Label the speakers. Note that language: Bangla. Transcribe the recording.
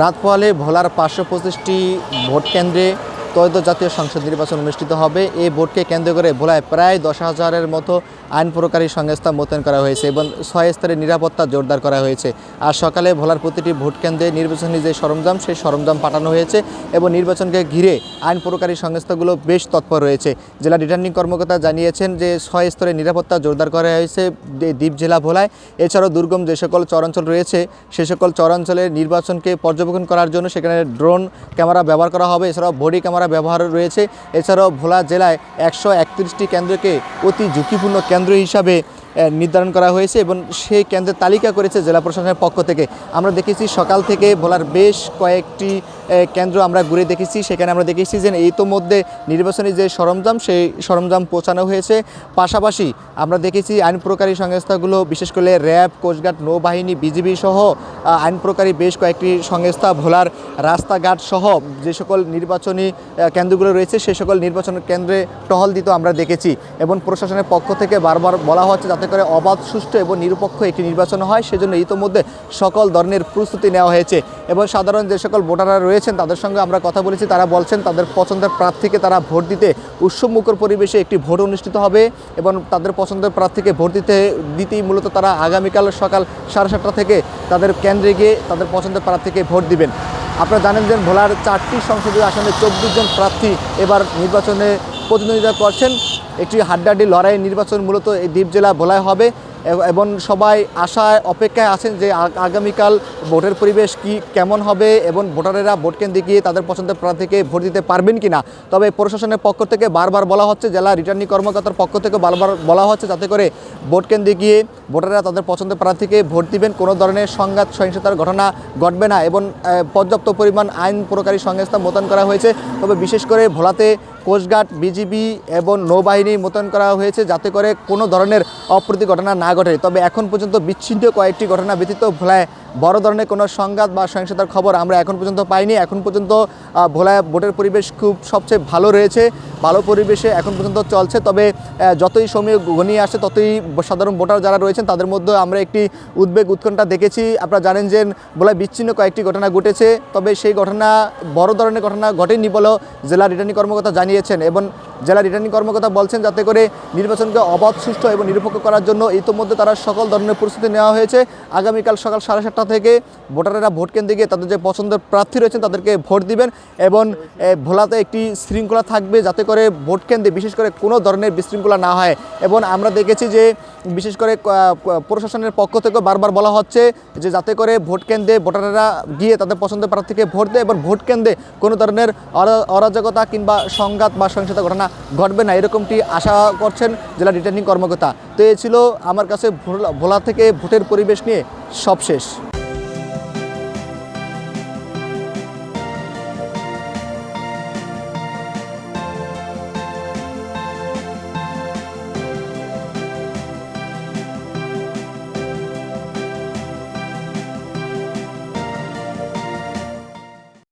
Speaker 1: রাত পোহালে ভোলার পাঁচশো পঁচিশটি ভোট কেন্দ্রে ত্রয়োদশ জাতীয় সংসদ নির্বাচন অনুষ্ঠিত হবে। এই ভোটকে কেন্দ্র করে ভোলায় প্রায় দশ হাজারের মতো আইন প্রকারী সংস্থা মোতায়েন করা হয়েছে এবং ছয় স্তরের নিরাপত্তা জোরদার করা হয়েছে। আর সকালে ভোলার প্রতিটি ভোট কেন্দ্রে নির্বাচনী যে সরঞ্জাম, সেই সরঞ্জাম পাঠানো হয়েছে এবং নির্বাচনকে ঘিরে আইন প্রকারী সংস্থাগুলো বেশ তৎপর রয়েছে। জেলা রিটার্নিং কর্মকর্তা জানিয়েছেন যে, ছয় স্তরের নিরাপত্তা জোরদার করা হয়েছে দ্বীপ জেলা ভোলায়। এছাড়াও দুর্গম যে সকল চরাঞ্চল রয়েছে, সে সকল চরাঞ্চলের নির্বাচনকে পর্যবেক্ষণ করার জন্য সেখানে ড্রোন ক্যামেরা ব্যবহার করা হবে। এছাড়াও বডি ক্যামেরা ব্যবহার রয়েছে। এছাড়াও ভোলা জেলায় একশো একত্রিশটি কেন্দ্রকে অতি ঝুঁকিপূর্ণ কেন্দ্র হিসাবে নির্ধারণ করা হয়েছে এবং সেই কেন্দ্রের তালিকা করেছে জেলা প্রশাসনের পক্ষ থেকে। আমরা দেখেছি সকাল থেকে ভোলার বেশ কয়েকটি কেন্দ্র আমরা ঘুরে দেখেছি। সেখানে আমরা দেখেছি যে এই তো মধ্যে নির্বাচনী যে সরঞ্জাম, সেই সরঞ্জাম পৌঁছানো হয়েছে। পাশাপাশি আমরা দেখেছি আইন প্রকারী সংস্থাগুলো, বিশেষ করে র্যাব, কোস্টগার্ড, নৌবাহিনী, বিজিবি সহ আইন প্রকারী বেশ কয়েকটি সংস্থা, ভোলার রাস্তাঘাট সহ যে সকল নির্বাচনী কেন্দ্রগুলো রয়েছে সেই সকল নির্বাচন কেন্দ্রে টহল দিতে আমরা দেখেছি এবং প্রশাসনের পক্ষ থেকে বারবার বলা হচ্ছে যাতে করে অবাধ, সুষ্ঠু এবং নিরপেক্ষ একটি নির্বাচন হয়। সেজন্য ইতোমধ্যে সকল ধরনের প্রস্তুতি নেওয়া হয়েছে এবং সাধারণ যে সকল ভোটাররা রয়েছেন, তাদের সঙ্গে আমরা কথা বলেছি। তারা বলছেন, তাদের পছন্দের প্রার্থীকে তারা ভোট দিতে উৎসবমুখর পরিবেশে একটি ভোট অনুষ্ঠিত হবে এবং তাদের পছন্দের প্রার্থীকে ভোট দিতে, দিতেই মূলত তারা আগামীকাল সকাল সাড়ে সাতটা থেকে তাদের কেন্দ্রে গিয়ে তাদের পছন্দের প্রার্থীকে ভোট দিবেন। আপনারা জানেন যে ভোলার চারটি সংসদীয় আসনে চব্বিশ জন প্রার্থী এবার নির্বাচনে প্রতিদ্বন্দ্বিতা করছেন। একটি হাড্ডাহাড্ডি লড়াই নির্বাচন মূলত এই দ্বীপ জেলা ভোলায় হবে। এব- সবাই আশায়, অপেক্ষায় আছেন যে আগামীকাল ভোটের পরিবেশ কি, কেমন হবে এবং ভোটারেরা ভোট কেন্দ্রে গিয়ে তাদের পছন্দের প্রার্থীকে ভোট দিতে পারবেন কি না তবে প্রশাসনের পক্ষ থেকে বারবার বলা হচ্ছে, জেলা রিটার্নিং কর্মকর্তার পক্ষ থেকে বারবার বলা হচ্ছে যাতে করে ভোট কেন্দ্রে গিয়ে ভোটাররা তাদের পছন্দের প্রার্থীকে ভোট দিবেন। কোনো ধরনের সংঘাত, সহিংসতার ঘটনা ঘটবে না এবং পর্যাপ্ত পরিমাণ আইন প্রকারী সংস্থা মোতায়েন করা হয়েছে। তবে বিশেষ করে ভোলাতে কোস্টগার্ড, বিজিবি এবং নৌবাহিনী মোতায়েন করা হয়েছে যাতে করে কোনো ধরনের অপ্রীতি ঘটনা না ঘটে। তবে এখন পর্যন্ত বিচ্ছিন্ন কয়েকটি ঘটনা ব্যতীত ভোলায় বড় ধরনের কোনো সংঘাত বা সহিংসতার খবর আমরা এখন পর্যন্ত পাইনি। এখন পর্যন্ত ভোলায় ভোটের পরিবেশ খুব সবচেয়ে ভালো রয়েছে, ভালো পরিবেশে এখন পর্যন্ত চলছে। তবে যতই সময় ঘনিয়ে আসে ততই সাধারণ ভোটার যারা রয়েছেন, তাদের মধ্যে আমরা একটি উদ্বেগ উৎকণ্ঠা দেখেছি। আপনারা জানেন যে ভোলায় বিচ্ছিন্ন কয়েকটি ঘটনা ঘটেছে, তবে সেই ঘটনা বড় ধরনের ঘটনা ঘটেনি বলেও জেলা রিটার্নিং কর্মকর্তা জানিয়েছেন। এবং জেলা রিটার্নিং কর্মকর্তা বলছেন, যাতে করে নির্বাচনকে অবাধ, সুষ্ঠু এবং নিরপেক্ষ করার জন্য ইতিমধ্যে তারা সকল ধরনের প্রস্তুতি নেওয়া হয়েছে। আগামীকাল সকাল সাড়ে সাতটা থেকে ভোটারেরা ভোট কেন্দ্রে গিয়ে তাদের যে পছন্দের প্রার্থী রয়েছেন, তাদেরকে ভোট দিবেন এবং ভোলাতে একটি শৃঙ্খলা থাকবে যাতে করে ভোট কেন্দ্রে বিশেষ করে কোনো ধরনের বিশৃঙ্খলা না হয়। এবং আমরা দেখেছি যে বিশেষ করে প্রশাসনের পক্ষ থেকে বারবার বলা হচ্ছে যে যাতে করে ভোট কেন্দ্রে ভোটাররা গিয়ে তাদের পছন্দের প্রার্থীকে ভোট দেয় এবং ভোট কেন্দ্রে কোনো ধরনের অরা- অরাজকতা কিংবা সংঘাত বা সহিংসতা ঘটনা ঘটবে না। এরকমটি আশা করছেন জেলা রিটার্নিং কর্মকর্তা। তো এ ছিল আমার কাছে ভোলা থেকে ভোটের পরিবেশ নিয়ে সব শেষ